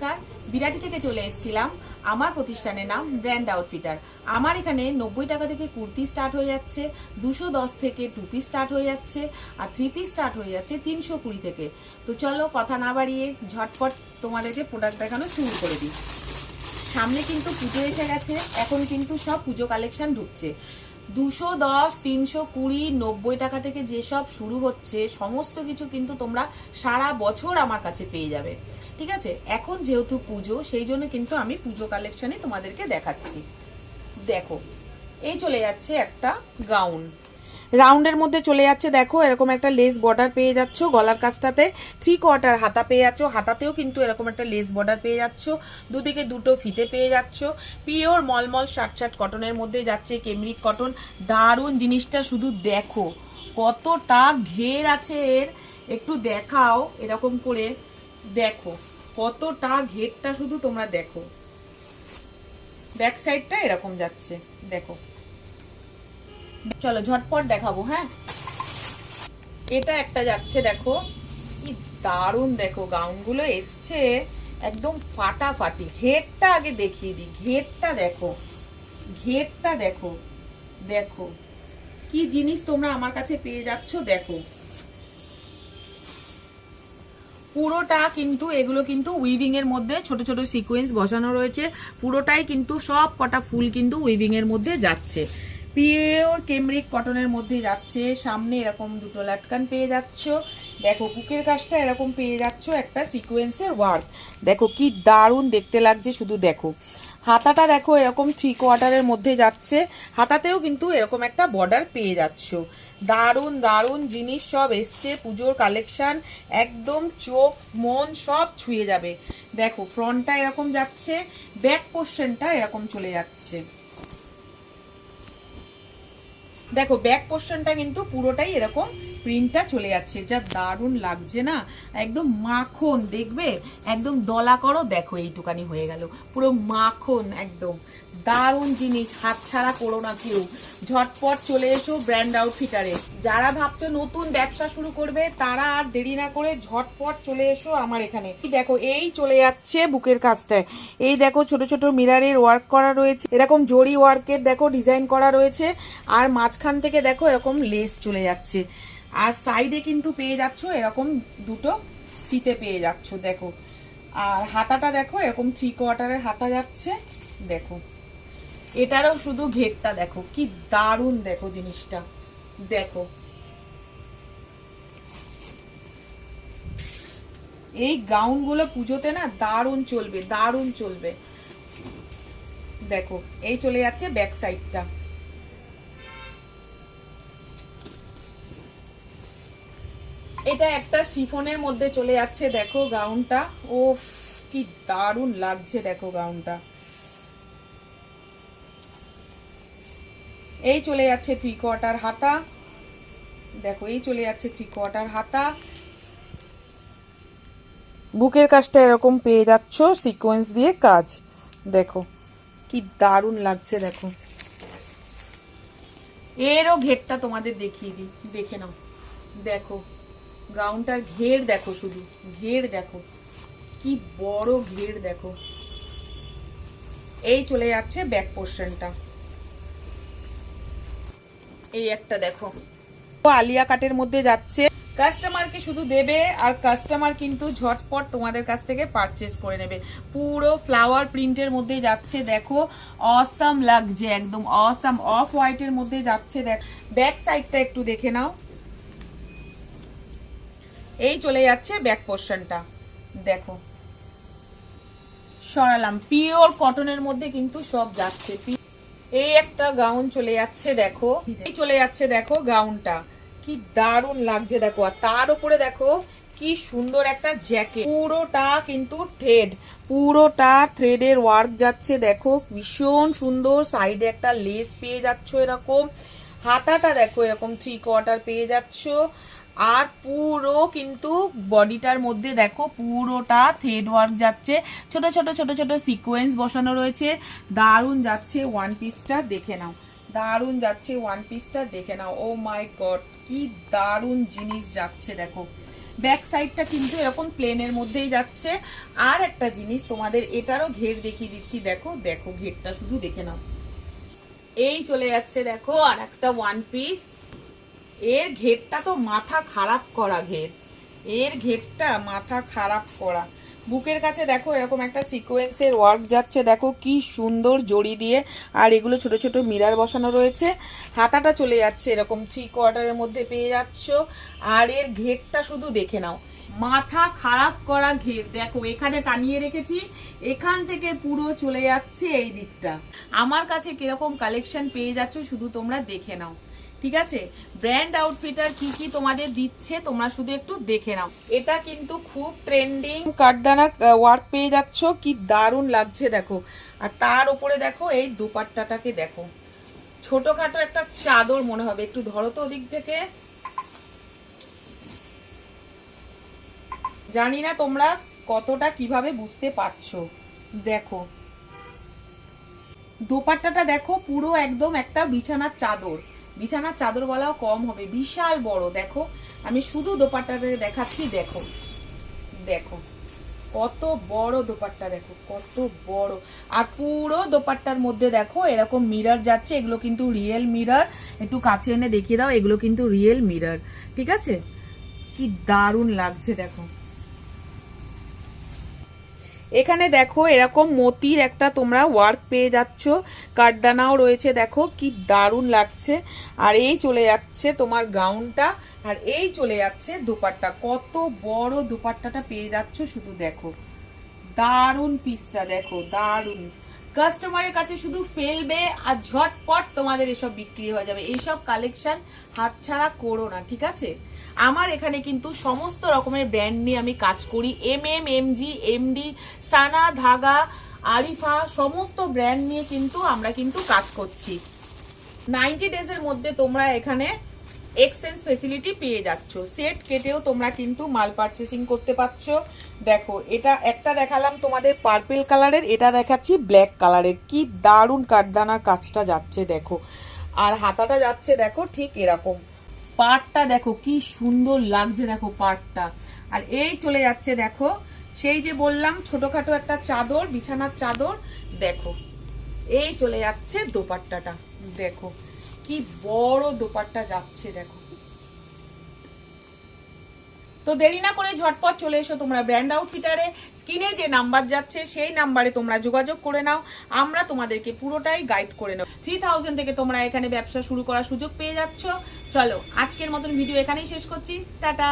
নমস্কার, বিরাটি থেকে চলে এসেছিলাম আমার প্রতিষ্ঠানের নাম ব্র্যান্ড আউটফিটার আমার এখানে নব্বই টাকা থেকে কুর্তি স্টার্ট হয়ে যাচ্ছে, দুশো দশ থেকে টু পিস স্টার্ট হয়ে যাচ্ছে, আর থ্রি পিস স্টার্ট হয়ে যাচ্ছে তিনশো কুড়ি থেকে। তো চলো কথা না বাড়িয়ে ঝটপট তোমাদেরকে প্রোডাক্ট দেখানো শুরু করে দিই। সামনে কিন্তু পুজো এসে গেছে, এখন কিন্তু সব পুজো কালেকশন ঢুকছে। দুশো দশ, তিনশো কুড়ি, নব্বই টাকা থেকে যেসব শুরু হচ্ছে, সমস্ত কিছু কিন্তু তোমরা সারা বছর আমার কাছে পেয়ে যাবে। ঠিক আছে? এখন যেহেতু পুজো, সেই জন্য কিন্তু আমি পুজো কালেকশানে তোমাদেরকে দেখাচ্ছি। দেখো, এই চলে যাচ্ছে একটা গাউন রাউন্ডের মধ্যে চলে যাচ্ছে। দেখো, এরকম একটা লেস বর্ডার পেয়ে যাচ্ছ গলার কাছটাতে থ্রি কোয়ার্টার হাতা পেয়ে যাচ্ছ। হাতাতেও কিন্তু এরকম একটা লেস বর্ডার পেয়ে যাচ্ছ। দুদিকে দুটো ফিতে পেয়ে যাচ্ছ। পিওর মলমল শার্ট শার্ট কটনের মধ্যে যাচ্ছে কেমরিক কটন দারুণ জিনিসটা শুধু দেখো। কতটা ঘের আছে এর। একটু দেখাও এরকম করে। দেখো, কতটা ঘেরটা শুধু তোমরা দেখো। ব্যাক সাইডটা এরকম যাচ্ছে। দেখো। চলো ঝটপট দেখাবো হ্যাঁ? এটা একটা যাচ্ছে, দেখো। কি দারুণ, দেখো, গাউনগুলো এসছে একদম ফাটাফাটি। ঘেরটা আগে দেখিয়ে দিই, ঘেরটা দেখো ঘেরটা দেখো দেখো। কি জিনিস তোমরা আমার কাছে পেয়ে যাচ্ছ, দেখো। পুরোটা কিন্তু, এগুলো কিন্তু উইভিং এর মধ্যে ছোট ছোট সিকোয়েন্স বসানো রয়েছে। পুরোটাই কিন্তু সব কটা ফুল কিন্তু উইভিং এর মধ্যে যাচ্ছে। পিওর কেমরিক কটনের মধ্যে যাচ্ছে। সামনে এরকম দুটো লাটকান পেয়ে যাচ্ছ। দেখো, বুকের কাজটা এরকম পেয়ে যাচ্ছ একটা সিকোয়েন্সের ওয়ার্ক দেখো, কি দারুণ দেখতে লাগছে, শুধু দেখো। হাতাটা দেখো, এরকম থ্রি কোয়ার্টারের মধ্যে যাচ্ছে। হাতাতেও কিন্তু এরকম একটা বর্ডার পেয়ে যাচ্ছ। দারুণ দারুণ জিনিস সব এসছে, পুজোর কালেকশান একদম চোখ, মন সব ছুঁয়ে যাবে। দেখো ফ্রন্টটা এরকম যাচ্ছে ব্যাক পোর্শনটা এরকম চলে যাচ্ছে। দেখো ব্যাক পোর্শনটা কিন্তু পুরোটাই এরকম প্রিন্টটা চলে যাচ্ছে, যা দারুণ লাগছে না? একদম মাখন, দেখবে? একদম দলা করো, দেখো এইটুকানি হয়ে গেল। পুরো মাখন একদম। দারুণ জিনিস হাত ছাড়া করো না কেউ। ঝটপট চলে এসো ব্র্যান্ড আউটফিটারে যারা ভাবছ নতুন ব্যবসা শুরু করবে, তারা আর দেরি না করে ঝটপট চলে এসো আমার এখানে। দেখো, এই চলে যাচ্ছে বুকের কাজটায় এই দেখো, ছোট ছোট মিরারের ওয়ার্ক করা রয়েছে। এরকম জরি ওয়ার্কের দেখো ডিজাইন করা রয়েছে। আর মাঝখান থেকে দেখো, এরকম লেস চলে যাচ্ছে। আর সাইডে কিন্তু পেয়ে যাচ্ছ এরকম দুটো ফিতে পেয়ে যাচ্ছ, দেখো। আর হাতাটা দেখো, এরকম থ্রি কোয়ার্টারের হাতা যাচ্ছে, দেখো। এটারও শুধু ঘেরটা দেখো, কি দারুণ দেখো জিনিসটা, দেখো। এই গাউনগুলো পুজোতে না দারুণ চলবে দারুণ চলবে। দেখো, এই চলে যাচ্ছে ব্যাক সাইডটা এটা একটা শিফনের মধ্যে চলে যাচ্ছে, দেখো গাউনটা। ও কি দারুণ লাগছে, দেখো গাউনটা। এই চলে যাচ্ছে থ্রি কোয়ার্টার হাতা। দেখো, এই চলে যাচ্ছে থ্রি কোয়ার্টার হাতা। বুকের কাজটা এরকম পেয়ে যাচ্ছ সিকোয়েন্স দিয়ে কাজ। দেখো, কি দারুণ লাগছে, দেখো। এরও ঘেরটা তোমাদের দেখিয়ে দিই, দেখে নাও। দেখো গাউনটার ঘের দেখো শুধু, ঘের দেখো। কি বড় ঘের দেখো। এই চলে যাচ্ছে ব্যাক পোর্শনটা এই একটা দেখো। আলিয়া কাটের মধ্যে যাচ্ছে। কাস্টমারকে শুধু দেবে আর কাস্টমার কিন্তু ঝটপট তোমাদের কাছ থেকে পারচেস করে নেবে। পুরো ফ্লাওয়ার প্রিন্টের মধ্যে যাচ্ছে, দেখো। অসাম লাগছে, একদম অসাম অফ হোয়াইটের মধ্যে যাচ্ছে, দেখ। ব্যাক সাইডটা একটু দেখে নাও। এই চলে যাচ্ছে ব্যাক পোর্শনটা দেখো। সরালাম। পিওর কটনের মধ্যে কিন্তু সব যাচ্ছে। এই একটা গাউন চলে যাচ্ছে, দেখো। এই চলে যাচ্ছে, দেখো গাউনটা কি দারুণ লাগছে, দেখো। আর তার উপরে, দেখো, কি সুন্দর একটা জ্যাকেট পুরোটা কিন্তু থ্রেড পুরোটা থ্রেডের ওয়ার্ক যাচ্ছে, দেখো। ভীষণ সুন্দর। সাইডে একটা লেস পেয়ে যাচ্ছ এরকম। হাতাটা, দেখো, এরকম থ্রি কোয়ার্টার পেয়ে যাচ্ছ। আর পুরো কিন্তু বডিটার মধ্যে দেখো পুরোটা থ্রেড ওয়ার্ক যাচ্ছে। ছোট ছোট ছোট ছোট সিকোয়েন্স বসানো রয়েছে। দারুণ যাচ্ছে ওয়ান পিসটা দেখে নাও। দারুণ যাচ্ছে ওয়ান পিসটা দেখে নাও। ও মাই গড কি দারুণ জিনিস যাচ্ছে দেখো। ব্যাক সাইডটা কিন্তু এরকম প্লেনের মধ্যেই যাচ্ছে। আর একটা জিনিস তোমাদের এটারও ঘের দেখিয়ে দিচ্ছি। দেখো দেখো ঘেরটা শুধু দেখে নাও। এই চলে যাচ্ছে দেখো আর একটা ওয়ান পিস এর ঘেরটা তো মাথা খারাপ করা ঘের। এর ঘেরটা মাথা খারাপ করা। বুকের কাছে দেখো এরকম একটা সিকোয়েন্সের ওয়ার্ক যাচ্ছে। দেখো কি সুন্দর জড়ি দিয়ে আর এগুলো ছোট ছোট মিরার বসানো রয়েছে। হাতাটা চলে যাচ্ছে এরকম থ্রি কোয়ার্টারের মধ্যে পেয়ে যাচ্ছ। আর এর ঘেরটা শুধু দেখে নাও। মাথা খারাপ করা ঘের। দেখো এখানে টানিয়ে রেখেছি। এখান থেকে পুরো চলে যাচ্ছে এই দিকটা। আমার কাছে কীরকম কালেকশন পেয়ে যাচ্ছ শুধু তোমরা দেখে নাও। ঠিক আছে? ব্র্যান্ড আউটফিটার কি কি তোমাদের দিচ্ছে, তোমরা শুধু একটু দেখে নাও। এটা কিন্তু খুব ট্রেন্ডিং কাঠদানার ওয়ার্ক পেয়ে যাচ্ছ, কি দারুণ লাগছে দেখো। আর তার উপরে দেখো, এই দুপাট্টাটাকে দেখো। ছোটখাটো একটা চাদর মনে হবে, একটু ধরো তো ওদিক থেকে। জানি না তোমরা কতটা কীভাবে বুঝতে পারছ। দেখো। দোপাট্টাটা দেখো, পুরো একদম একটা বিছানার চাদর। বিছানার চাদর বলাও কম হবে। বিশাল বড়, দেখো। আমি শুধু দোপাট্টাটা দেখাচ্ছি, দেখো। দেখো। কত বড় দোপাট্টা, দেখো। কত বড়। আর পুরো দোপাট্টার মধ্যে, দেখো, এরকম মিরর যাচ্ছে। এগুলো কিন্তু রিয়েল মিরর একটু কাছে এনে দেখিয়ে দাও, এগুলো কিন্তু রিয়েল মিরর ঠিক আছে? কি দারুণ লাগছে, দেখো। এখানে দেখো এরকম মতির একটা তোমরা ওয়ার্ক পেয়ে যাচ্ছ। কাঠদানাও রয়েছে, দেখো কি দারুণ লাগছে। আর এই চলে যাচ্ছে তোমার গাউনটা আর এই চলে যাচ্ছে দুপাট্টা। কত বড় দুপাট্টাটা পেয়ে যাচ্ছ শুধু দেখো। দারুণ পিসটা দেখো, দারুণ। কাস্টমারের কাছে শুধু ফেলবে আর ঝটপট তোমাদের এসব বিক্রি হয়ে যাবে। এইসব কালেকশন হাতছাড়া করো না, ঠিক আছে? আমার এখানে কিন্তু সমস্ত রকমের ব্র্যান্ড নিয়ে আমি কাজ করি। M M M G MD Sana, Dhaga, Arifa, সমস্ত ব্র্যান্ড নিয়ে কিন্তু আমরা কিন্তু কাজ করছি। নাইনটি ডেজের মধ্যে তোমরা এখানে এক্সচেঞ্জ ফেসিলিটি পেয়ে যাচ্ছ। সেট কেটেও তোমরা কিন্তু মাল পারচেসিং করতে পারছ। দেখো, এটা একটা দেখালাম তোমাদের পার্পেল কালারের এটা দেখাচ্ছি ব্ল্যাক কালারের কি দারুণ কাঠদানার কাজটা যাচ্ছে, দেখো। আর হাতাটা যাচ্ছে, দেখো, ঠিক এরকম। পাটটা দেখো, কি সুন্দর লাগছে, দেখো পাটটা আর এই চলে যাচ্ছে, দেখো, সেই যে বললাম, ছোটখাটো একটা চাদর, বিছানার চাদর, দেখো। এই চলে যাচ্ছে দোপাট্টাটা, দেখো। কি বড় দোপাট্টা যাচ্ছে, দেখো। তো দেরি না করে ঝটপট চলে এসো তোমরা ব্র্যান্ড আউটফিটারে। স্কিনে যে নাম্বার যাচ্ছে, সেই নাম্বারে তোমরা যোগাযোগ করে নাও। আমরা তোমাদেরকে পুরোটাই গাইড করে নাও থ্রি থাউজেন্ড থেকে তোমরা এখানে ব্যবসা শুরু করার সুযোগ পেয়ে যাচ্ছ। চলো, আজকের মতন ভিডিও এখানেই শেষ করছি। টাটা!